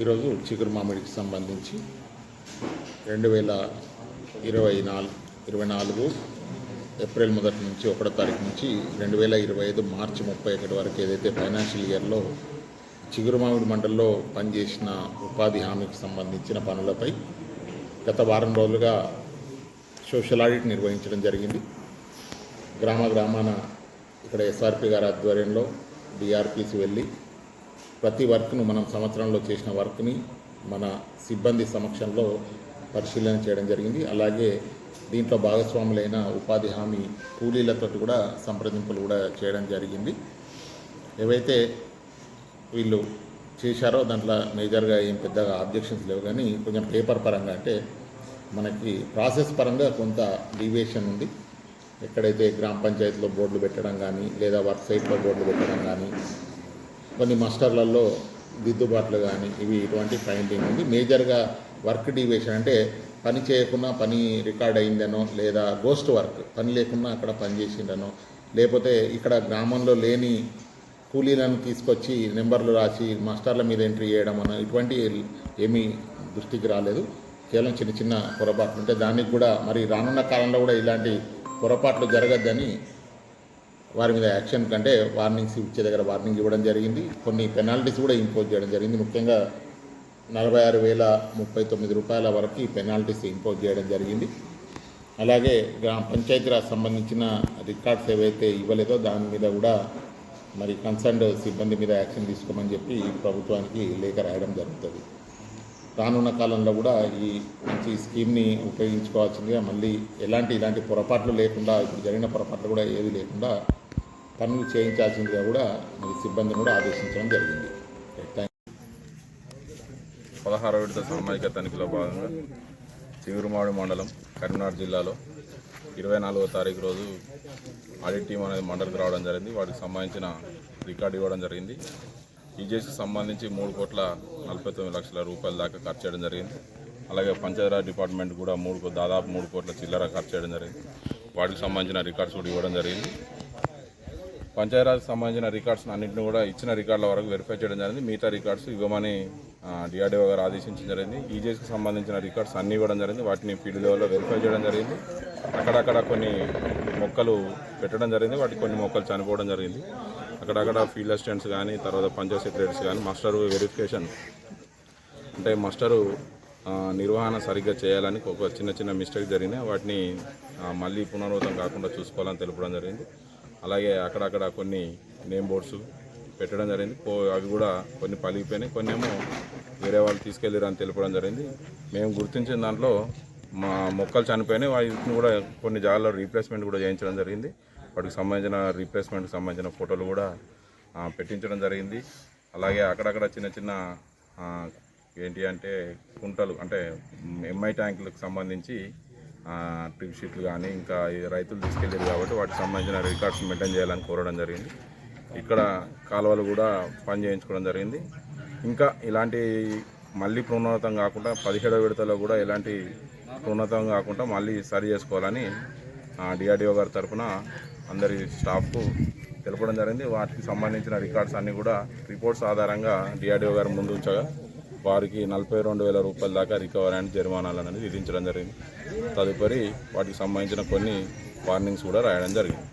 ఈరోజు చిగురు మామిడికి సంబంధించి రెండు వేల ఇరవై నాలుగు ఇరవై నాలుగు ఏప్రిల్ మొదటి నుంచి ఒకటో తారీఖు నుంచి రెండు వేల ఇరవై ఐదు మార్చి ముప్పై ఒకటి వరకు ఏదైతే ఫైనాన్షియల్ ఇయర్లో చిగురు మామిడి మండలిలో పనిచేసిన ఉపాధి హామీకి సంబంధించిన పనులపై గత వారం రోజులుగా సోషల్ ఆడిట్ నిర్వహించడం జరిగింది. గ్రామ గ్రామాన ఇక్కడ ఎస్ఆర్పి గారి ఆధ్వర్యంలో డిఆర్పిసి వెళ్ళి ప్రతి వర్క్ను మనం సంవత్సరంలో చేసిన వర్క్ని మన సిబ్బంది సమక్షంలో పరిశీలన చేయడం జరిగింది. అలాగే దీంట్లో భాగస్వాములైన ఉపాధి హామీ కూలీలతో కూడా సంప్రదింపులు కూడా చేయడం జరిగింది. ఏవైతే వీళ్ళు చేశారో దాంట్లో మేజర్గా ఏం పెద్దగా ఆబ్జెక్షన్స్ లేవు. కానీ కొంచెం పేపర్ పరంగా అంటే మనకి ప్రాసెస్ పరంగా కొంత డీవియేషన్ ఉంది. ఎక్కడైతే గ్రామ పంచాయతీలో బోర్డులు పెట్టడం కానీ లేదా వర్క్ సైట్లో బోర్డులు పెట్టడం కానీ కొన్ని మాస్టర్లలో దిద్దుబాట్లు కానీ ఇవి ఇటువంటి ఫైండింగ్ ఉంది. మేజర్గా వర్క్ డివేషన్ అంటే పని చేయకుండా పని రికార్డ్ అయిందనో లేదా గోస్ట్ వర్క్ పని లేకుండా అక్కడ పని చేసిండనో లేకపోతే ఇక్కడ గ్రామంలో లేని కూలీలను తీసుకొచ్చి నెంబర్లు రాసి మాస్టర్ల మీద ఎంట్రీ చేయడం అన్న ఇటువంటి ఏమీ దృష్టికి రాలేదు. కేవలం చిన్న చిన్న పొరపాట్లు ఉంటే దానికి కూడా మరి రానున్న కాలంలో కూడా ఇలాంటి పొరపాట్లు జరగద్దని వారి మీద యాక్షన్ కంటే వార్నింగ్స్ ఇచ్చే దగ్గర వార్నింగ్ ఇవ్వడం జరిగింది. కొన్ని పెనాల్టీస్ కూడా ఇంపోజ్ చేయడం జరిగింది. ముఖ్యంగా నలభై ఆరు వేల ముప్పై తొమ్మిది రూపాయల వరకు ఈ పెనాల్టీస్ ఇంపోజ్ చేయడం జరిగింది. అలాగే గ్రామ పంచాయతీరాజ్ సంబంధించిన రికార్డ్స్ ఏవైతే ఇవ్వలేదో దాని మీద కూడా మరి కన్సర్న్డ్ సిబ్బంది మీద యాక్షన్ తీసుకోమని చెప్పి ప్రభుత్వానికి లేఖ రాయడం జరుగుతుంది. రానున్న కాలంలో కూడా ఈ మంచి స్కీమ్ని ఉపయోగించుకోవాల్సిందిగా మళ్ళీ ఎలాంటి ఇలాంటి పొరపాట్లు లేకుండా ఇప్పుడు జరిగిన పొరపాట్లు కూడా ఏది లేకుండా పనులు చేయించాల్సిందిగా కూడా మరి సిబ్బందిని కూడా ఆదేశించడం జరిగింది. థ్యాంక్ పదహారవ విడత సామాజిక తనిఖీలో భాగంగా చిగురుమాడు మండలం కరీంనగర్ జిల్లాలో ఇరవై నాలుగో తారీఖు రోజు ఆడిట్ టీం అనేది మండలికి రావడం జరిగింది. వాటికి సంబంధించిన రికార్డు ఇవ్వడం జరిగింది. ఈజేసీకి సంబంధించి మూడు కోట్ల నలభై తొమ్మిది లక్షల రూపాయల దాకా ఖర్చు చేయడం జరిగింది. అలాగే పంచాయతీరాజ్ డిపార్ట్మెంట్ కూడా మూడు దాదాపు మూడు కోట్ల చిల్లర ఖర్చు చేయడం జరిగింది. వాటికి సంబంధించిన రికార్డ్స్ కూడా ఇవ్వడం జరిగింది. పంచాయరాజ్ సంబంధించిన రికార్డ్స్ అన్నింటిని కూడా ఇచ్చిన రికార్డుల వరకు వెరిఫై చేయడం జరిగింది. మిగతా రికార్డ్స్ ఇవ్వమని డిఆర్డీఓ గారు ఆదేశించడం జరిగింది. ఈజేస్కి సంబంధించిన రికార్డ్స్ అన్ని ఇవ్వడం జరిగింది. వాటిని ఫీల్డ్ లెవెల్లో వెరిఫై చేయడం జరిగింది. అక్కడక్కడ కొన్ని మొక్కలు పెట్టడం జరిగింది. వాటికి కొన్ని మొక్కలు చనిపోవడం జరిగింది. అక్కడక్కడ ఫీల్డ్ అసిస్టెంట్స్ కానీ తర్వాత పంచాయత్ సెక్రటరీస్ కానీ మాస్టర్ వెరిఫికేషన్ అంటే మాస్టరు నిర్వహణ సరిగ్గా చేయాలని ఒక చిన్న చిన్న మిస్టేక్ జరిగినాయి. వాటిని మళ్ళీ పునరావృతం కాకుండా చూసుకోవాలని తెలపడం జరిగింది. అలాగే అక్కడక్కడ కొన్ని నేమ్ బోర్డ్స్ పెట్టడం జరిగింది. పో అవి కూడా కొన్ని పలిగిపోయినాయి కొన్ని ఏమో వేరే వాళ్ళు తీసుకెళ్ళారు అని తెలపడం జరిగింది. మేము గుర్తించిన దాంట్లో మా మొక్కలు చనిపోయినాయి. వాటిని కూడా కొన్ని జాగాల్లో రీప్లేస్మెంట్ కూడా చేయించడం జరిగింది. వాటికి సంబంధించిన రీప్లేస్మెంట్కి సంబంధించిన ఫోటోలు కూడా పెట్టించడం జరిగింది. అలాగే అక్కడక్కడ చిన్న చిన్న ఏంటి అంటే కుంటలు అంటే ఎంఐ ట్యాంకులకు సంబంధించి ట్రిప్ షీట్లు కానీ ఇంకా రైతులు తీసుకెళ్ళారు కాబట్టి వాటికి సంబంధించిన రికార్డ్స్ మెయింటైన్ చేయాలని కోరడం జరిగింది. ఇక్కడ కాలువలు కూడా పని చేయించుకోవడం జరిగింది. ఇంకా ఇలాంటి మళ్ళీ పునరావృతం కాకుండా పదిహేడవ విడతలో కూడా ఎలాంటి పునరావృతం కాకుండా మళ్ళీ సరి చేసుకోవాలని డిఆర్డిఓ గారి తరఫున అందరి స్టాఫ్కు తెలపడం జరిగింది. వాటికి సంబంధించిన రికార్డ్స్ అన్నీ కూడా రిపోర్ట్స్ ఆధారంగా డిఆర్డిఓ గారు ముందు ఉంచగా వారికి నలభై రెండు వేల రూపాయల దాకా రికవరీ అండ్ జరిమానాలు అనేది విధించడం జరిగింది. తదుపరి వాటికి సంబంధించిన కొన్ని వార్నింగ్స్ కూడా రాయడం జరిగింది.